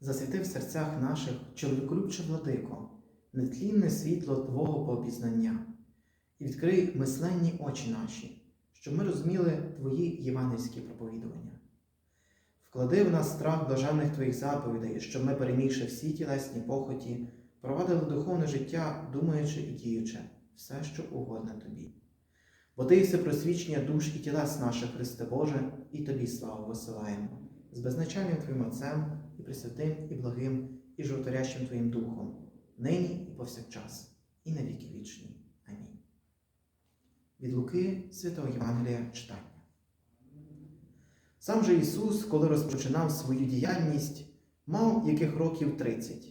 засвіти в серцях наших, чоловіколюбче владико, нетлінне світло Твого пообізнання, і відкрий мисленні очі наші, щоб ми розуміли Твої євангельські проповідування. Вклади в нас страх блаженних Твоїх заповідей, щоб ми, перемігши всі тілесні похоті, провадили духовне життя, думаючи і діючи, все, що угодне Тобі. Бо Ти єси просвічення душ і тілес наших, Христе Боже, і Тобі славу висилаємо, з безначальним Твоїм Отцем, і Пресвятим, і благим, і животворящим Твоїм Духом, нині і повсякчас, і на віки вічні. Амінь. Від Луки Святого Євангелія читання. Сам же Ісус, коли розпочинав свою діяльність, мав яких років 30,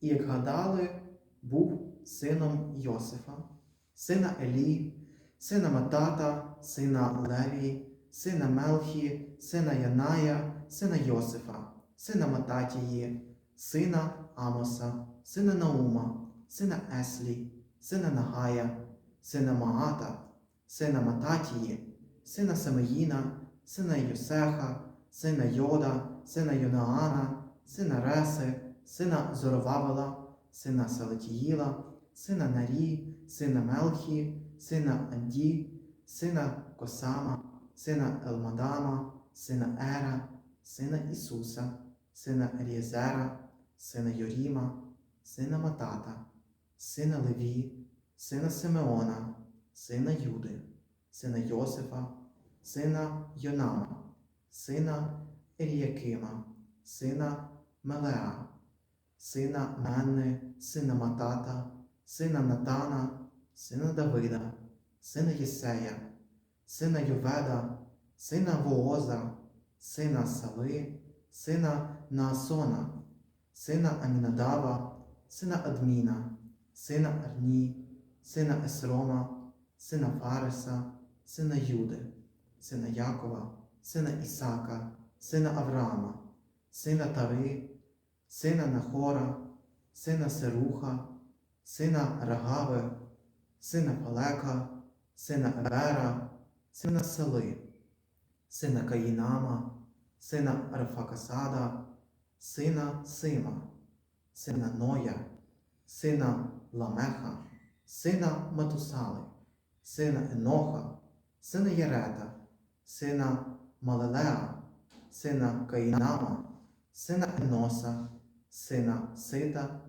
і, як гадали, був сином Йосифа, сина Елі, сина Матата, сина Леві, сина Мелхі, сина Яная, сина Йосифа, сина Мататії, сина Амоса, сина Наума, сина Еслі, сина Нагая, сина Маата, сина Мататії, сина Самеїна, сина Йосеха, сина Йода, сина Йонаана, сина Реси, сина Зоровавела, сина Салатіїла, сина Нарі, сина Мелхі, сина Анді, сина Косама, сина Елмадама, сина Ера, сина Ісуса, сина Елієзера, сина Йоріма, сина Матата, сина Леві, сина Симеона, сина Юди, сина Йосифа, сина Йонама, сина Еліякима, сина Мелеа, сина Менни, сина Матата, сина Натана, сина Давида, сина Єсея, сина Йоведа, сина Вооза, сина Сави, сина Наасона, сина Амінадава, сина Адміна, сина Арні, сина Есрома, сина Фареса, сина Юди, сина Якова, сина Ісака, сина Авраама, сина Тари, сина Нахора, сина Серуха, сина Рагави, сина Палека, сина Евера, сина Сели, сина Каїнама, сина Арфакасада, сина Сима, сина Ноя, сина Ламеха, сина Матусали, сина Еноха, сина Ярета, сина Малелеа, сина Каїнама, сина Еноса, сина Сита,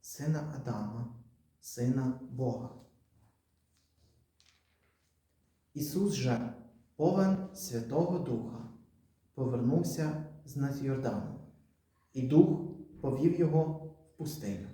сина Адама, сина Бога. Ісус же, повен Святого Духа, повернувся з над Йордану, і Дух повів його в пустиню,